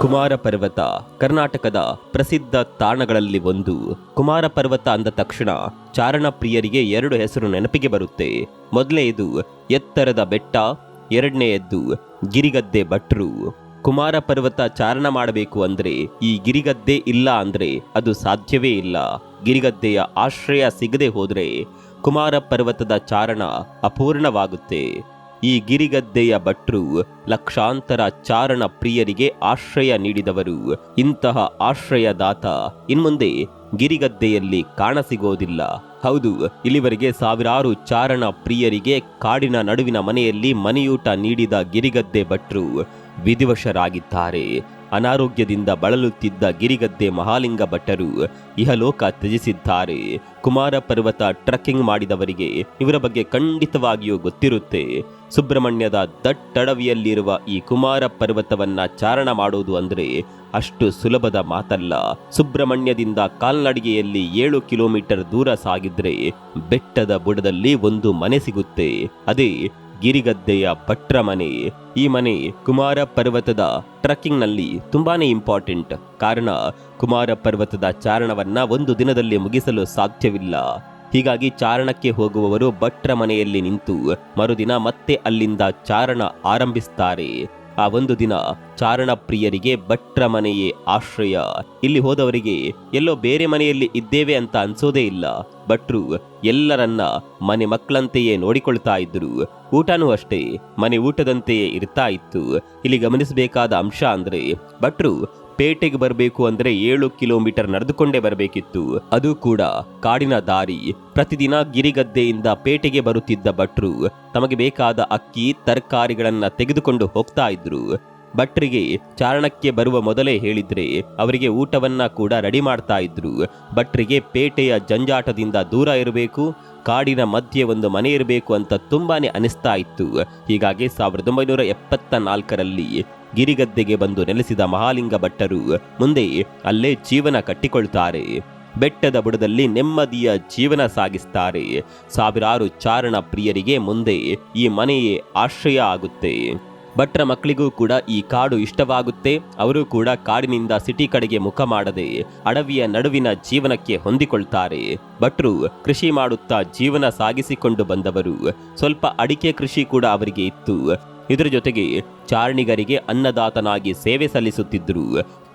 ಕುಮಾರ ಪರ್ವತ, ಕರ್ನಾಟಕದ ಪ್ರಸಿದ್ಧ ತಾಣಗಳಲ್ಲಿ ಒಂದು. ಕುಮಾರ ಪರ್ವತ ಅಂದ ತಕ್ಷಣ ಚಾರಣ ಪ್ರಿಯರಿಗೆ ಎರಡು ಹೆಸರು ನೆನಪಿಗೆ ಬರುತ್ತೆ. ಮೊದಲನೆಯದು ಎತ್ತರದ ಬೆಟ್ಟ ಎರಡನೆಯದ್ದು ಗಿರಿಗದ್ದೆ ಭಟ್ರು. ಕುಮಾರ ಪರ್ವತ ಚಾರಣ ಮಾಡಬೇಕು ಅಂದರೆ ಈ ಗಿರಿಗದ್ದೆ ಇಲ್ಲ ಅಂದರೆ ಅದು ಸಾಧ್ಯವೇ ಇಲ್ಲ. ಗಿರಿಗದ್ದೆಯ ಆಶ್ರಯ ಸಿಗದೆ ಹೋದರೆ ಕುಮಾರ ಪರ್ವತದ ಚಾರಣ ಅಪೂರ್ಣವಾಗುತ್ತೆ. ಈ ಗಿರಿಗದ್ದೆಯ ಭಟ್ರು ಲಕ್ಷಾಂತರ ಚಾರಣ ಪ್ರಿಯರಿಗೆ ಆಶ್ರಯ ನೀಡಿದವರು. ಇಂತಹ ಆಶ್ರಯದಾತ ಇನ್ಮುಂದೆ ಗಿರಿಗದ್ದೆಯಲ್ಲಿ ಕಾಣಸಿಗೋದಿಲ್ಲ. ಹೌದು, ಇಲ್ಲಿವರೆಗೆ ಸಾವಿರಾರು ಚಾರಣ ಪ್ರಿಯರಿಗೆ ಕಾಡಿನ ನಡುವಿನ ಮನೆಯಲ್ಲಿ ಮನೆಯೂಟ ನೀಡಿದ ಗಿರಿಗದ್ದೆ ಭಟ್ರು ವಿಧಿವಶರಾಗಿದ್ದಾರೆ. ಅನಾರೋಗ್ಯದಿಂದ ಬಳಲುತ್ತಿದ್ದ ಗಿರಿಗದ್ದೆ ಮಹಾಲಿಂಗ ಭಟ್ಟರು ಇಹಲೋಕ ತ್ಯಜಿಸಿದ್ದಾರೆ. ಕುಮಾರ ಪರ್ವತ ಟ್ರಕ್ಕಿಂಗ್ ಮಾಡಿದವರಿಗೆ ಇವರ ಬಗ್ಗೆ ಖಂಡಿತವಾಗಿಯೂ ಗೊತ್ತಿರುತ್ತೆ. ಸುಬ್ರಹ್ಮಣ್ಯದ ದಟ್ಟಡವಿಯಲ್ಲಿರುವ ಈ ಕುಮಾರ ಪರ್ವತವನ್ನ ಚಾರಣ ಮಾಡೋದು ಅಂದ್ರೆ ಅಷ್ಟು ಸುಲಭದ ಮಾತಲ್ಲ. ಸುಬ್ರಹ್ಮಣ್ಯದಿಂದ ಕಾಲ್ನಡಿಗೆಯಲ್ಲಿ ಏಳು ಕಿಲೋಮೀಟರ್ ದೂರ ಸಾಗಿದ್ರೆ ಬೆಟ್ಟದ ಬುಡದಲ್ಲಿ ಒಂದು ಮನೆ ಸಿಗುತ್ತೆ. ಅದೇ ಗಿರಿಗದ್ದೆಯ ಭಟ್ರ ಮನೆ. ಈ ಮನೆ ಕುಮಾರ ಪರ್ವತದ ಟ್ರಕ್ಕಿಂಗ್ನಲ್ಲಿ ತುಂಬಾನೇ ಇಂಪಾರ್ಟೆಂಟ್. ಕಾರಣ, ಕುಮಾರ ಪರ್ವತದ ಚಾರಣವನ್ನ ಒಂದು ದಿನದಲ್ಲಿ ಮುಗಿಸಲು ಸಾಧ್ಯವಿಲ್ಲ. ಹೀಗಾಗಿ ಚಾರಣಕ್ಕೆ ಹೋಗುವವರು ಭಟ್ರ ಮನೆಯಲ್ಲಿ ನಿಂತು ಮರುದಿನ ಮತ್ತೆ ಅಲ್ಲಿಂದ ಚಾರಣ ಆರಂಭಿಸ್ತಾರೆ. ಆ ಒಂದು ದಿನ ಚಾರಣ ಪ್ರಿಯರಿಗೆ ಭಟ್ರ ಮನೆಯೇ ಆಶ್ರಯ. ಇಲ್ಲಿ ಹೋದವರಿಗೆ, ಎಲ್ಲೋ ಬೇರೆ ಮನೆಯಲ್ಲಿ ಇದ್ದೇವೆ ಅಂತ ಅನ್ಸೋದೇ ಇಲ್ಲ. ಭಟ್ರು ಎಲ್ಲರನ್ನ ಮನೆ ಮಕ್ಕಳಂತೆಯೇ ನೋಡಿಕೊಳ್ತಾ ಇದ್ರು ಊಟನೂ ಅಷ್ಟೇ, ಮನೆ ಊಟದಂತೆಯೇ ಇರ್ತಾ ಇತ್ತು. ಇಲ್ಲಿ ಗಮನಿಸಬೇಕಾದ ಅಂಶ ಅಂದ್ರೆ, ಭಟ್ರು ಪೇಟೆಗೆ ಬರಬೇಕು ಅಂದರೆ ಏಳು ಕಿಲೋಮೀಟರ್ ನಡೆದುಕೊಂಡೇ ಬರಬೇಕಿತ್ತು. ಅದು ಕೂಡ ಕಾಡಿನ ದಾರಿ. ಪ್ರತಿದಿನ ಗಿರಿಗದ್ದೆಯಿಂದ ಪೇಟೆಗೆ ಬರುತ್ತಿದ್ದ ಭಟ್ರು ತಮಗೆ ಬೇಕಾದ ಅಕ್ಕಿ, ತರಕಾರಿಗಳನ್ನು ತೆಗೆದುಕೊಂಡು ಹೋಗ್ತಾ ಇದ್ರು. ಭಟ್ರಿಗೆ ಚಾರಣಕ್ಕೆ ಬರುವ ಮೊದಲೇ ಹೇಳಿದ್ರೆ ಅವರಿಗೆ ಊಟವನ್ನ ಕೂಡ ರೆಡಿ ಮಾಡ್ತಾ ಇದ್ರು. ಭಟ್ರಿಗೆ ಪೇಟೆಯ ಜಂಜಾಟದಿಂದ ದೂರ ಇರಬೇಕು, ಕಾಡಿನ ಮಧ್ಯೆ ಒಂದು ಮನೆ ಇರಬೇಕು ಅಂತ ತುಂಬಾನೇ ಅನಿಸ್ತಾ ಇತ್ತು. ಹೀಗಾಗಿ ಸಾವಿರದ ಒಂಬೈನೂರ ಎಪ್ಪತ್ತ ನಾಲ್ಕರಲ್ಲಿ ಗಿರಿಗದ್ದೆಗೆ ಬಂದು ನೆಲೆಸಿದ ಮಹಾಲಿಂಗ ಭಟ್ಟರು ಮುಂದೆ ಅಲ್ಲೇ ಜೀವನ ಕಟ್ಟಿಕೊಳ್ತಾರೆ. ಬೆಟ್ಟದ ಬುಡದಲ್ಲಿ ನೆಮ್ಮದಿಯ ಜೀವನ ಸಾಗಿಸ್ತಾರೆ. ಸಾವಿರಾರು ಚಾರಣ ಪ್ರಿಯರಿಗೆ ಮುಂದೆ ಈ ಮನೆಯೇ ಆಶ್ರಯ ಆಗುತ್ತೆ. ಭಟ್ರ ಮಕ್ಕಳಿಗೂ ಕೂಡ ಈ ಕಾಡು ಇಷ್ಟವಾಗುತ್ತೆ. ಅವರು ಕೂಡ ಕಾಡಿನಿಂದ ಸಿಟಿ ಕಡೆಗೆ ಮುಖ ಮಾಡದೆ ಅಡವಿಯ ನಡುವಿನ ಜೀವನಕ್ಕೆ ಹೊಂದಿಕೊಳ್ತಾರೆ. ಭಟ್ರು ಕೃಷಿ ಮಾಡುತ್ತಾ ಜೀವನ ಸಾಗಿಸಿಕೊಂಡು ಬಂದವರು. ಸ್ವಲ್ಪ ಅಡಿಕೆ ಕೃಷಿ ಕೂಡ ಅವರಿಗೆ ಇತ್ತು. ಇದರ ಜೊತೆಗೆ ಚಾರಣಿಗರಿಗೆ ಅನ್ನದಾತನಾಗಿ ಸೇವೆ ಸಲ್ಲಿಸುತ್ತಿದ್ದರು.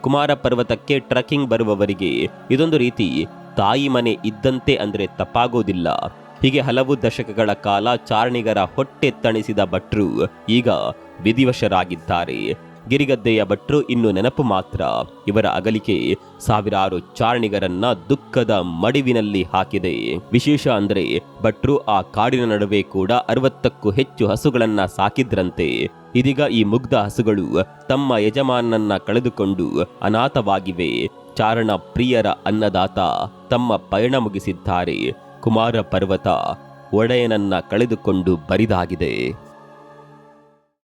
ಕುಮಾರ ಪರ್ವತಕ್ಕೆ ಟ್ರಕ್ಕಿಂಗ್ ಬರುವವರಿಗೆ ಇದೊಂದು ರೀತಿ ತಾಯಿ ಮನೆ ಇದ್ದಂತೆ ಅಂದರೆ ತಪ್ಪಾಗೋದಿಲ್ಲ. ಹೀಗೆ ಹಲವು ದಶಕಗಳ ಕಾಲ ಚಾರಣಿಗರ ಹೊಟ್ಟೆ ತಣಿಸಿದ ಭಟ್ರು ಈಗ ವಿಧಿವಶರಾಗಿದ್ದಾರೆ. ಗಿರಿಗದ್ದೆಯ ಭಟ್ರು ಇನ್ನು ನೆನಪು ಮಾತ್ರ. ಇವರ ಅಗಲಿಕೆ ಸಾವಿರಾರು ಚಾರಣಿಗರನ್ನ ದುಃಖದ ಮಡಿವಿನಲ್ಲಿ ಹಾಕಿದೆ. ವಿಶೇಷ ಅಂದ್ರೆ ಭಟ್ರು ಆ ಕಾಡಿನ ನಡುವೆ ಕೂಡ ಅರವತ್ತಕ್ಕೂ ಹೆಚ್ಚು ಹಸುಗಳನ್ನ ಸಾಕಿದ್ರಂತೆ. ಇದೀಗ ಈ ಮುಗ್ಧ ಹಸುಗಳು ತಮ್ಮ ಯಜಮಾನನ್ನ ಕಳೆದುಕೊಂಡು ಅನಾಥವಾಗಿವೆ. ಚಾರಣ ಪ್ರಿಯರ ಅನ್ನದಾತ ತಮ್ಮ ಪಯಣ ಮುಗಿಸಿದ್ದಾರೆ. ಕುಮಾರ ಪರ್ವತ ಒಡೆಯನನ್ನ ಕಳೆದುಕೊಂಡು ಬರಿದಾಗಿದೆ.